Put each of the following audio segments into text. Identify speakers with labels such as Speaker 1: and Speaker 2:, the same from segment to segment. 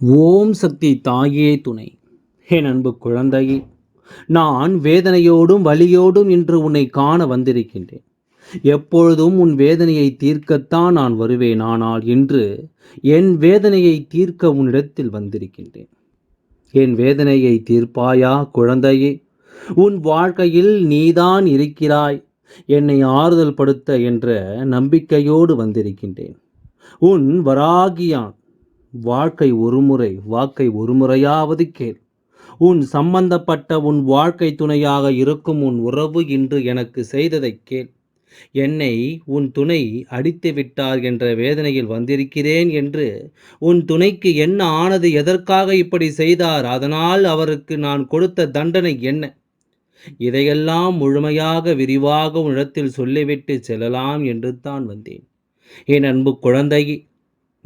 Speaker 1: ஓம் சக்தி தாயே துணை. என் அன்பு குழந்தையே நான் வேதனையோடும் வலியோடும் இன்று உன்னை காண வந்திருக்கின்றேன். எப்பொழுதும் உன் வேதனையை தீர்க்கத்தான் நான் வருவேன். ஆனால் இன்று என் வேதனையை தீர்க்க உன்னிடத்தில் வந்திருக்கின்றேன். என் வேதனையை தீர்ப்பாயா குழந்தையே உன் வாழ்க்கையில் நீதான் இருக்கிறாய். என்னை ஆறுதல் படுத்த என்ற நம்பிக்கையோடு வந்திருக்கின்றேன். உன் வராகியான் வாழ்க்கை ஒருமுறை வாக்கை ஒருமுறையாவது கேள். உன் சம்பந்தப்பட்ட உன் வாழ்க்கை துணையாக இருக்கும் உன் உறவு இன்று எனக்கு செய்ததை கேள். என்னை உன் துணை அடித்து விட்டார் என்ற வேதனையில் வந்திருக்கிறேன் என்று உன் துணைக்கு என்ன ஆனது எதற்காக இப்படி செய்தார் அதனால் அவருக்கு நான் கொடுத்த தண்டனை என்ன? இதையெல்லாம் முழுமையாக விரிவாக உன்னிடத்தில் சொல்லிவிட்டு செல்லலாம் என்று தான் வந்தேன். என் அன்பு குழந்தை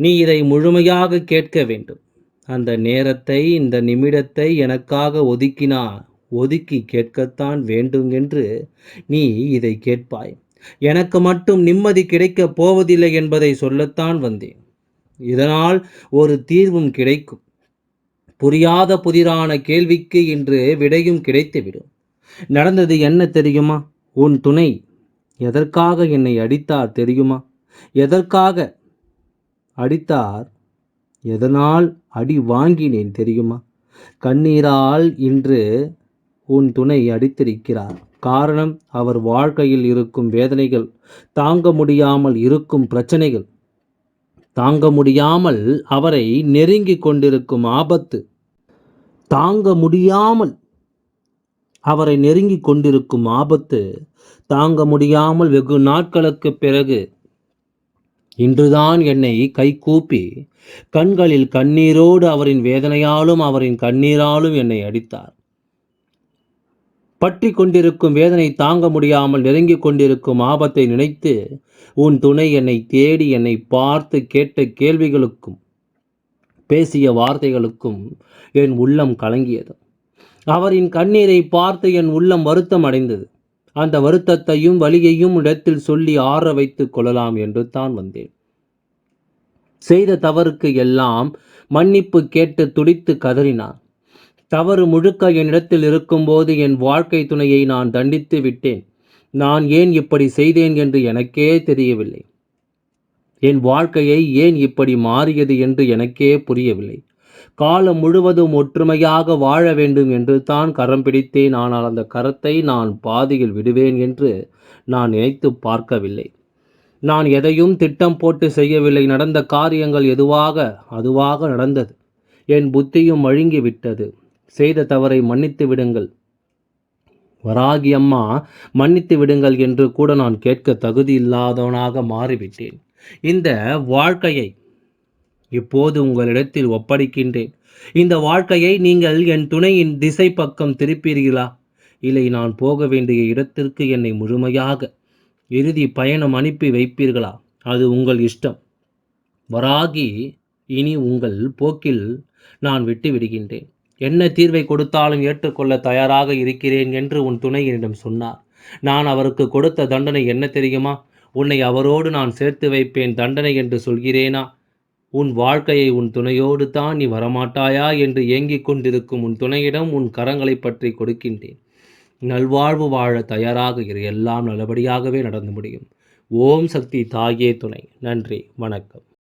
Speaker 1: நீ இதை முழுமையாக கேட்க வேண்டும். அந்த நேரத்தை இந்த நிமிடத்தை எனக்காக ஒதுக்கினா ஒதுக்கி கேட்கத்தான் வேண்டும் என்று நீ இதை கேட்பாய். எனக்கு மட்டும் நிம்மதி கிடைக்கப் போவதில்லை என்பதை சொல்லத்தான் வந்தேன். இதனால் ஒரு தீர்வும் கிடைக்கும். புரியாத புதிரான கேள்விக்கு இன்று விடையும் கிடைத்துவிடும். நடந்தது என்ன தெரியுமா? உன் துணை எதற்காக என்னை அடித்தார் தெரியுமா? எதற்காக அடித்தார். எதனால் அடி வாங்கினேன் தெரியுமா? கண்ணீரால் இன்று உன் துணை அடித்திருக்கிறார். காரணம் அவர் வாழ்க்கையில் இருக்கும் வேதனைகள் தாங்க முடியாமல் இருக்கும் பிரச்சனைகள். தாங்க முடியாமல் அவரை நெருங்கி கொண்டிருக்கும் ஆபத்து. தாங்க முடியாமல் அவரை நெருங்கி கொண்டிருக்கும் ஆபத்து. தாங்க முடியாமல் வெகு நாட்களுக்கு பிறகு இன்றுதான் என்னை கைகூப்பி கண்களில் கண்ணீரோடு அவரின் வேதனையாலும் அவரின் கண்ணீராலும் என்னை அடித்தார். பற்றி கொண்டிருக்கும் வேதனை தாங்க முடியாமல் நெருங்கி கொண்டிருக்கும் ஆபத்தை நினைத்து உன் துணை என்னை தேடி என்னை பார்த்து கேட்ட கேள்விகளுக்கும் பேசிய வார்த்தைகளுக்கும் என் உள்ளம் கலங்கியது. அவரின் கண்ணீரை பார்த்து என் உள்ளம் வருத்தம் அடைந்தது. அந்த வருத்தத்தையும் வலியையும் இடத்தில் சொல்லி ஆற வைத்துக் கொள்ளலாம் என்று தான் வந்தேன். செய்த தவறுக்கு எல்லாம் மன்னிப்பு கேட்டு துடித்து கதறினார் தவறு முழுக்க என்னிடத்தில் இருக்கும்போது என் வாழ்க்கை துணையை நான் தண்டித்து விட்டேன். நான் ஏன் இப்படி செய்தேன் என்று எனக்கே தெரியவில்லை. என் வாழ்க்கையை ஏன் இப்படி மாறியது என்று எனக்கே புரியவில்லை. காலம் முழுவதும் ஒற்றுமையாக வாழ வேண்டும் என்று தான் கரம் பிடித்தேன். ஆனால் அந்த கரத்தை நான் பாதியில் விடுவேன் என்று நான் நினைத்து பார்க்கவில்லை. நான் எதையும் திட்டம் போட்டு செய்யவில்லை. நடந்த காரியங்கள் எதுவாக அதுவாக நடந்தது. என் புத்தியும் மழுங்கி விட்டது செய்த தவறை மன்னித்து விடுங்கள். வராகி அம்மா மன்னித்து விடுங்கள் என்று கூட நான் கேட்க தகுதி இல்லாதவனாக மாறிவிட்டேன். இந்த வாழ்க்கையை இப்போது உங்களிடத்தில் ஒப்படைக்கின்றேன். இந்த வாழ்க்கையை நீங்கள் என் துணையின் திசை பக்கம் திருப்பீர்களா? இல்லை நான் போக வேண்டிய இடத்திற்கு என்னை முழுமையாக இறுதி பயணம் அனுப்பி வைப்பீர்களா? அது உங்கள் இஷ்டம். வராகி இனி உங்கள் போக்கில் நான் விட்டு விடுகின்றேன் என்ன தீர்வை கொடுத்தாலும் ஏற்றுக்கொள்ள தயாராக இருக்கிறேன் என்று உன் துணை என்னிடம் சொன்னார். நான் அவருக்கு கொடுத்த தண்டனை என்ன தெரியுமா? உன்னை அவரோடு நான் சேர்த்து வைப்பேன் தண்டனை என்று சொல்கிறேனா? உன் வாழ்க்கையை உன் துணையோடு தான் நீ வரமாட்டாயா என்று ஏங்கிக் கொண்டிருக்கும் உன் துணையிடம் உன் கரங்களை பற்றி கொடுக்கின்றேன். நல்வாழ்வு வாழ தயாராக இரு. எல்லாம் நல்லபடியாகவே நடந்து முடியும். ஓம் சக்தி தாயே துணை. நன்றி. வணக்கம்.